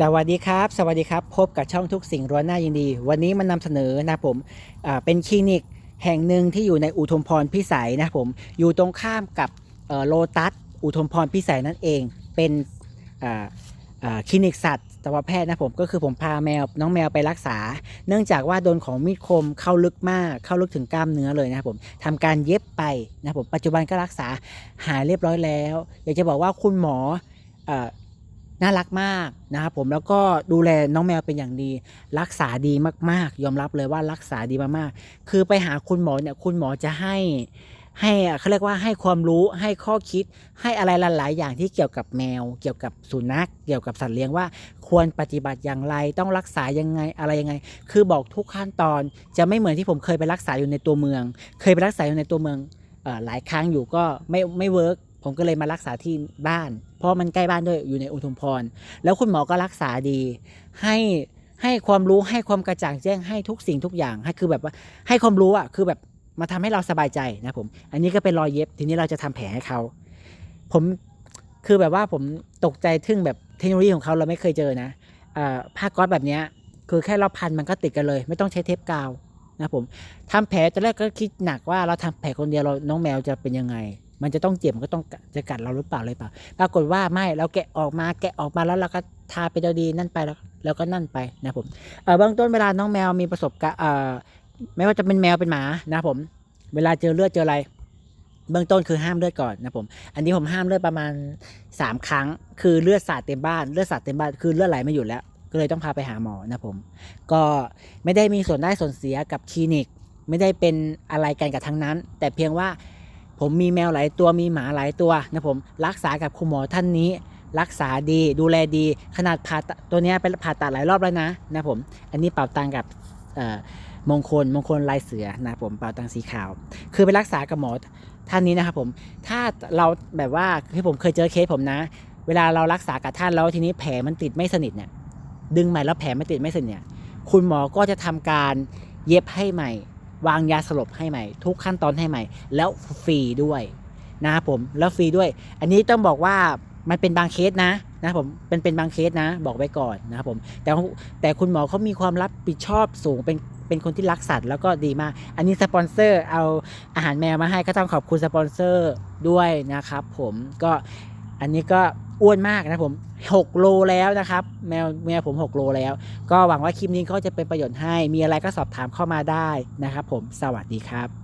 สวัสดีครับ สวัสดีครับ พบกับช่องทุกสิ่งร้อนหน้ายินดี วันนี้มันนำเสนอนะผมเป็นคลินิกแห่งหนึ่งที่อยู่ในอุทุมพรพิสัยนะผมอยู่ตรงข้ามกับโลตัสอุทุมพรพิสัยนั่นเอง เป็นคลินิกสัตว์ตวแพทย์นะผมก็คือผมพาแมวน้องแมวไปรักษา เนื่องจากว่าโดนของมีดคมเข้าลึกมากเข้าลึกถึงกล้ามเนื้อเลยนะผมทำการเย็บไปนะผมปัจจุบันก็รักษาหายเรียบร้อยแล้ว อยากจะบอกว่าคุณหมออ น่ารักมากนะครับผมแล้วก็ดูแลน้องแมวเป็นอย่างดี รักษาดีมากๆ ยอมรับเลยว่ารักษาดีมากๆ คือไปหาคุณหมอเนี่ยคุณหมอจะให้ให้เขาเรียกว่าให้ความรู้ให้ข้อคิดให้อะไรหลาย ๆ อย่างที่เกี่ยวกับแมว เกี่ยวกับสุนัข เกี่ยวกับสัตว์เลี้ยงว่าควรปฏิบัติอย่างไรต้องรักษายังไงอะไรยังไง คือบอกทุกขั้นตอนจะไม่เหมือนที่ผมเคยไปรักษาอยู่ในตัวเมือง เคยไปรักษาอยู่ในตัวเมืองอหลายครั้งอยู่ก็ไม่ไม่เวิร์ก ผมก็เลยมารักษาที่บ้าน เพราะมันใกล้บ้านด้วยอยู่ในอุทุมพร แล้วคุณหมอก็รักษาดี ให้ให้ความรู้ให้ความกระจ่างแจ้งให้ทุกสิ่งทุกอย่างให้คือแบบว่าให้ความรู้อะคือแบบมาทำให้เราสบายใจนะผม อันนี้ก็เป็นรอยเย็บ ทีนี้เราจะทำแผลให้เขา ผมคือแบบว่าผมตกใจทึ่งแบบเทคโนโลยีของเขาเราไม่เคยเจอนะผ้าก๊อซแบบนี้คือแค่เราพันมันก็ติดกันเลย ไม่ต้องใช้เทปกาวนะผมทำแผลตอนแรกก็คิดหนักว่าเราทำแผลคนเดียวเราน้องแมวจะเป็นยังไง มันจะต้องเจ็บมันก็ต้องจะกัดเราหรือเปล่าเลยเปล่า ปรากฏว่าไม่เราแกะออกมาแกะออกมาแล้วเราก็ทาไปเดียวดีนั่นไปแล้วแล้วก็นั่นไปนะผมเบื้องต้นเวลาน้องแมวมีประสบการณ์ไม่ว่าจะเป็นแมวเป็นหมานะผม เวลาเจอเลือดเจออะไร เบื้องต้นคือห้ามเลือดก่อนนะผม อันนี้ผมห้ามเลือดประมาณ 3 ครั้ง คือเลือดสาดเต็มบ้านเลือดสาดเต็มบ้านคือเลือดไหลไม่หยุดแล้ว ก็เลยต้องพาไปหาหมอนะผม ก็ไม่ได้มีส่วนได้ส่วนเสียกับคลินิก ไม่ได้เป็นอะไรกันกับทั้งนั้น แต่เพียงว่า ผมมีแมวหลายตัวมีหมาหลายตัวนะผมรักษากับคุณหมอท่านนี้ รักษาดีดูแลดี ขนาดผ่าตัวนี้ไปผ่าตัดหลายรอบแล้วนะนะผมอันนี้เป่าตังกับมงคลมงคลลายเสือนะผมเป่าตังสีขาว คือไปรักษากับหมอท่านนี้นะครับผมถ้าเราแบบว่าคือผมเคยเจอเคสผมนะ เวลาเรารักษากับท่านแล้วทีนี้แผลมันติดไม่สนิทเนี่ยดึงใหม่แล้วแผลไม่ติดไม่สนิทเนี่ยคุณหมอก็จะทำการเย็บให้ใหม่ วางยาสลบให้ใหม่ ทุกขั้นตอนให้ใหม่ แล้วฟรีด้วยนะครับผมแล้วฟรีด้วย อันนี้ต้องบอกว่ามันเป็นบางเคสนะนะผมเป็นเป็นบางเคสนะ บอกไว้ก่อนนะครับผมแต่แต่คุณหมอเขามีความรับผิดชอบสูงเป็นเป็นคนที่รักสัตว์แล้วก็ดีมาก อันนี้สปอนเซอร์เอาอาหารแมวมาให้ก็ต้องขอบคุณสปอนเซอร์ด้วยนะครับผมก็ อันนี้ก็อ้วนมากนะผม6โลแล้วนะครับ แมวแมวผม6โลแล้ว ก็หวังว่าคลิปนี้ก็จะเป็นประโยชน์ให้ มีอะไรก็สอบถามเข้ามาได้นะครับ ผมสวัสดีครับ